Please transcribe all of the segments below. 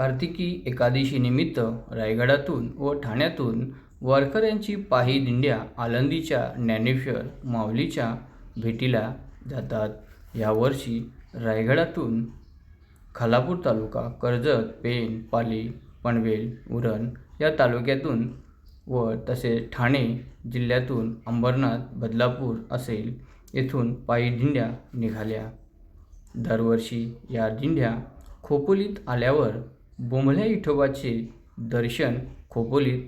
कार्तिकी एकादशीनिमित्त रायगडातून व ठाण्यातून वारकऱ्यांची पायी दिंड्या आळंदीच्या ज्ञानेश्वर माऊलीच्या भेटीला जातात. यावर्षी रायगडातून खालापूर तालुका कर्जत पेण पाली पनवेल उरण या तालुक्यातून व तसेच ठाणे जिल्ह्यातून अंबरनाथ बदलापूर असेल येथून पायी दिंड्या निघाल्या. दरवर्षी या दिंड्या खोपोलीत आल्यावर बोंबल्या विठोबाचे दर्शन खोपोलीत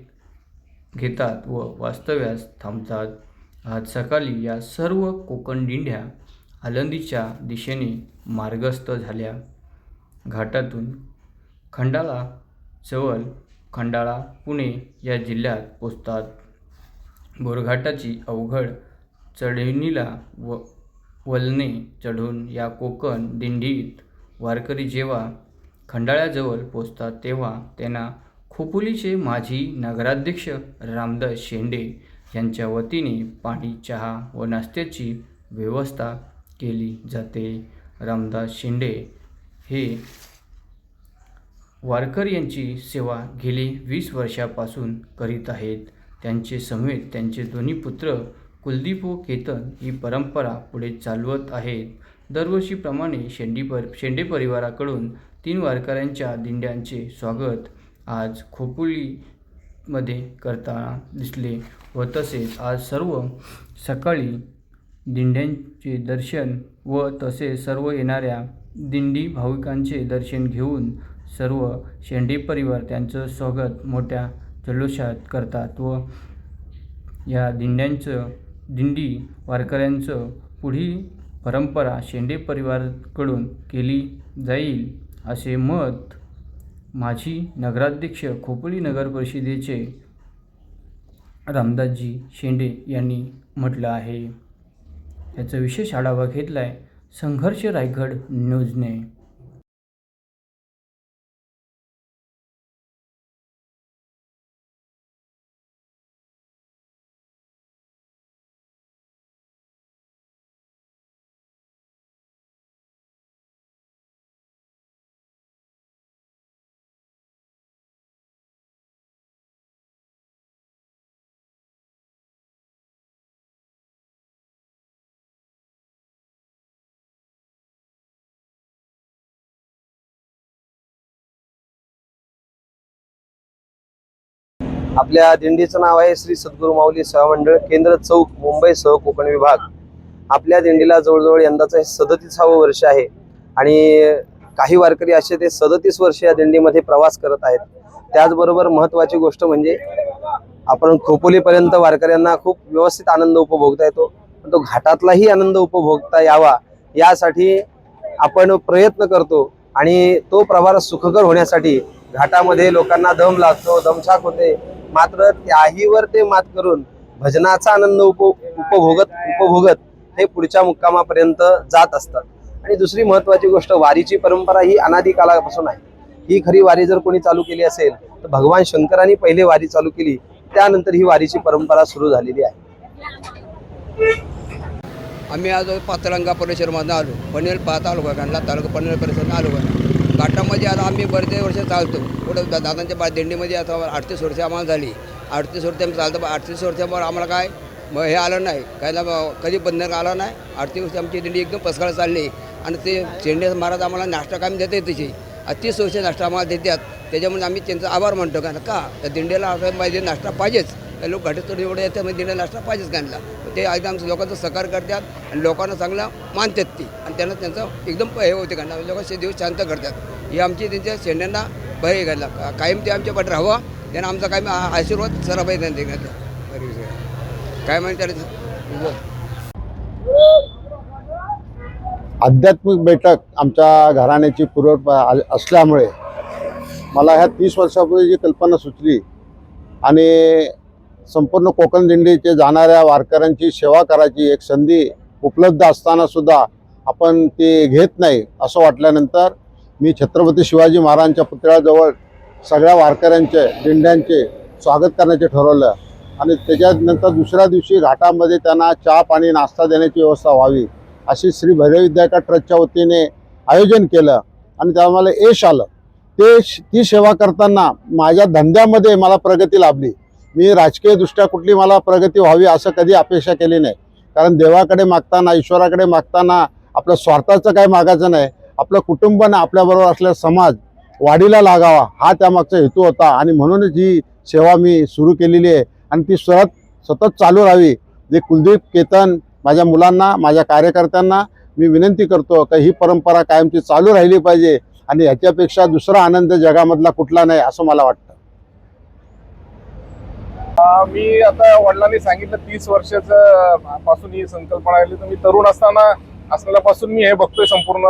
घेतात व वास्तव्यास थांबतात. आज सकाळी या सर्व कोकण दिंड्या आलंदीच्या दिशेने मार्गस्थ झाल्या. घाटातून खंडाळा जवळ खंडाळा पुणे या जिल्ह्यात पोचतात बोरघाटाची अवघड चढणीला व वलने चढून या कोकण दिंडीत वारकरी जेव्हा खंडाळ्याजवळ पोचतात तेव्हा त्यांना खोपोलीचे माजी नगराध्यक्ष रामदास शेंडे यांच्या वतीने पाणी चहा व नाश्त्याची व्यवस्था केली जाते. रामदास शेंडे हे वारकर यांची सेवा गेली वीस वर्षापासून करीत आहेत. त्यांचे समेत त्यांचे दोन्ही पुत्र कुलदीप व केतन ही परंपरा पुढे चालवत आहेत. दरवर्षीप्रमाणे शेंडी पर शेंडे परिवाराकडून तीन वारकऱ्यांच्या दिंड्यांचे स्वागत आज खोपोलीमध्ये करताना दिसले व तसेच आज सर्व सकाळी दिंड्यांचे दर्शन व तसेच सर्व येणाऱ्या दिंडी भाविकांचे दर्शन घेऊन सर्व शेंडे परिवार त्यांचं स्वागत मोठ्या जल्लोषात करतात व या दिंड्यांचं दिंडी वारकऱ्यांचं पुढील परंपरा शेंडे परिवाराकडून केली जाईल. असे मत माजी नगराध्यक्ष खोपोली नगर परिषदेचे रामदासजी शेंडे यांनी म्हटलं आहे. याचा विशेष आढावा घेतला आहे संघर्ष रायगड न्यूजने. आपल्या दिंडीचं नाव आहे श्री सद्गुरू माऊली सेवा मंडळ केंद्र चौक मुंबई सह कोकण विभाग. आपल्या दिंडीला जवळजवळ यंदाचं हे सदतीसावं वर्ष आहे. आणि काही वारकरी असे ते सदतीस वर्ष या दिंडीमध्ये प्रवास करत आहेत. त्याचबरोबर महत्वाची गोष्ट म्हणजे आपण खोपोलीपर्यंत वारकऱ्यांना खूप व्यवस्थित आनंद उपभोगता येतो. पण तो घाटातलाही आनंद उपभोगता यावा यासाठी आपण प्रयत्न करतो. आणि तो प्रवास सुखकर होण्यासाठी घाटामध्ये लोकांना दम लागतो दमछाक होते. मात्र त्याहीवर ते मात करून भजनाचा आनंद उप उपभोगत उपभोगत हे पुढच्या मुक्कामापर्यंत जात असतात. आणि दुसरी महत्वाची गोष्ट वारीची परंपरा ही अनादी कालापासून आहे. ही खरी वारी जर कोणी चालू केली असेल तर भगवान शंकरांनी पहिले वारी चालू केली त्यानंतर ही वारीची परंपरा सुरू झालेली आहे. आम्ही आज पातळंगा परिसरमधून आलो. पनवेल पाहता आलो कांडला तालुका पनवेल परिसरात आलो. का घाटामध्ये आम्ही बरेच वर्ष चालतो. कुठं दा- दादांच्या बा दिंडीमध्ये आता अडतीस वर्ष आम्हाला झाली. अडतीस वर्ष आम्ही चालतो अडतीस वर्षामुळे आम्हाला काय? मग हे आलं नाही. काय ना कधी बंधन आलं नाही. अडतीस वर्ष आमची दिंडी एकदम पसकाळ चालली. आणि ते चेंडे महाराज आम्हाला नाश्ता काम देते तशी. तीस वर्ष नाश्ता आम्हाला देतात. त्याच्यामुळे आम्ही त्यांचा आभार मानतो. का का? त्या दिंडीला असं पाहिजे नाश्ता पाहिजेच. लोक घाटेत एवढे येतात म्हणजे दिंडीला नाश्ता पाहिजेच त्यांना. ते एकदम आमचं लोकांचा सकार करतात आणि लोकांना चांगलं मानतात ती. आणि त्यांना त्यांचं एकदम हे होते. कारण लोकांचे दिवस शांत करतात. ही आमची त्यांच्या शेंड्यांना भय घातला कायम ते आमच्या पाठ राहावं. त्यांना आमचा कायम आ- आशीर्वाद सराबाई त्यांनी घातला काय म्हणते आध्यात्मिक बैठक आमच्या घराण्याची पूर्व असल्यामुळे मला ह्या तीस वर्षापूर्वी जी कल्पना सुचली आणि संपूर्ण कोकण दिंडीचे जाणाऱ्या वारकऱ्यांची सेवा करायची एक संधी उपलब्ध असतानासुद्धा आपण ते घेत नाही असं वाटल्यानंतर मी छत्रपती शिवाजी महाराजांच्या पुतळ्याजवळ सगळ्या वारकऱ्यांचे दिंड्यांचे स्वागत करण्याचे ठरवलं. आणि त्याच्यानंतर दुसऱ्या दिवशी घाटामध्ये त्यांना चहा पाणी नाश्ता देण्याची व्यवस्था व्हावी अशी श्री भैरव विद्याका ट्रस्टच्या वतीने आयोजन केलं. आणि त्याला मला यश आलं. ते ती सेवा करताना माझ्या धंद्यामध्ये मला प्रगती लाभली. मी राजकीयदृष्ट्या कुठली मला प्रगती व्हावी असं कधी अपेक्षा केली नाही. कारण देवाकडे मागताना ईश्वराकडे मागताना आपलं स्वार्थाचं काय मागायचं नाही. आपलं कुटुंब आणि आपल्याबरोबर असलेला समाज वाढीला लागावा हा त्यामागचा हेतू होता. आणि म्हणूनच ही सेवा मी सुरू केलेली आहे. आणि ती सतत सतत चालू राहावी. जे कुलदीप केतन माझ्या मुलांना माझ्या कार्यकर्त्यांना मी विनंती करतो की ही परंपरा कायमची चालू राहिली पाहिजे आणि ह्याच्यापेक्षा दुसरा आनंद जगामधला कुठला नाही असं मला वाटतं. मी आता वडिलांनी सांगितलं तीस वर्षाचं पासून ही संकल्पना आली तर मी तरुण असताना असल्यापासून मी हे बघतोय संपूर्ण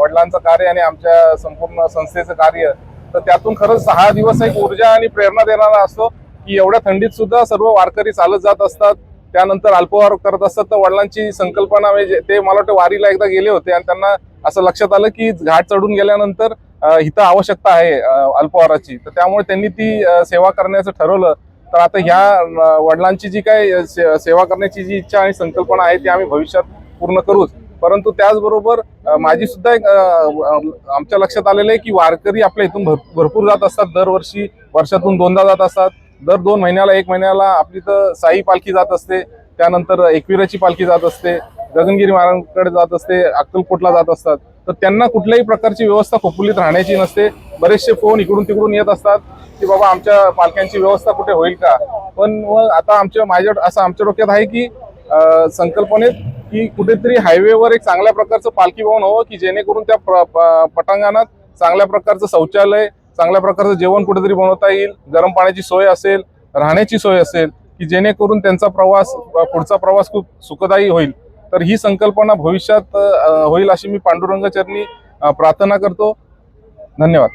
वडिलांचं कार्य आणि आमच्या संपूर्ण संस्थेचं कार्य. तर त्यातून खरंच सहा दिवस एक ऊर्जा आणि प्रेरणा देणारा असतो की एवढ्या थंडीत सुद्धा सर्व वारकरी चालत जात असतात. त्यानंतर अल्पवार करत असतात. तर वडिलांची संकल्पना म्हणजे ते मला वाटतं वारीला एकदा गेले होते आणि त्यांना असं लक्षात आलं की घाट चढून गेल्यानंतर इथं आवश्यकता आहे अल्पवाराची. तर त्यामुळे त्यांनी ती सेवा करण्याचं ठरवलं. तर आता ह्या वडिलांची जी काय से- सेवा करण्याची जी इच्छा आणि संकल्पना आहे ती आम्ही भविष्यात पूर्ण करूच. परंतु त्याचबरोबर माझी सुद्धा एक आमच्या लक्षात आलेलं आहे की वारकरी आपल्या इथून भर- भरपूर जात असतात. दरवर्षी वर्षातून दोनदा जात असतात. दर दोन महिन्याला एक महिन्याला आपली तर साई पालखी जात असते. त्यानंतर एकविराची पालखी जात असते. गगनगिरी महाराजांकडे जात असते. अक्कलकोटला जात असतात. तर त्यांना कुठल्याही प्रकारची व्यवस्था खोपुलीत राहण्याची नसते. बरेचसे फोन इकडून तिकडून येत असतात की बाबा आमच्या पालख्यांची व्यवस्था कुठे होईल का? पण मग आता आमच्या माझ्या असं आमच्या डोक्यात आहे की संकल्पनेत की कुठेतरी हायवेवर एक चांगल्या प्रकारचं पालखी भवन हवं की जेणेकरून त्या प- पटांगणात चांगल्या प्रकारचं शौचालय चांगल्या प्रकारचं जेवण कुठेतरी बनवता येईल गरम पाण्याची सोय असेल राहण्याची सोय असेल की जेणेकरून त्यांचा प्रवास पुढचा प्रवास खूप सुखदायी होईल. तर ही संकल्पना भविष्यात होईल अशी मी पांडुरंग चरणी प्रार्थना करतो. धन्यवाद.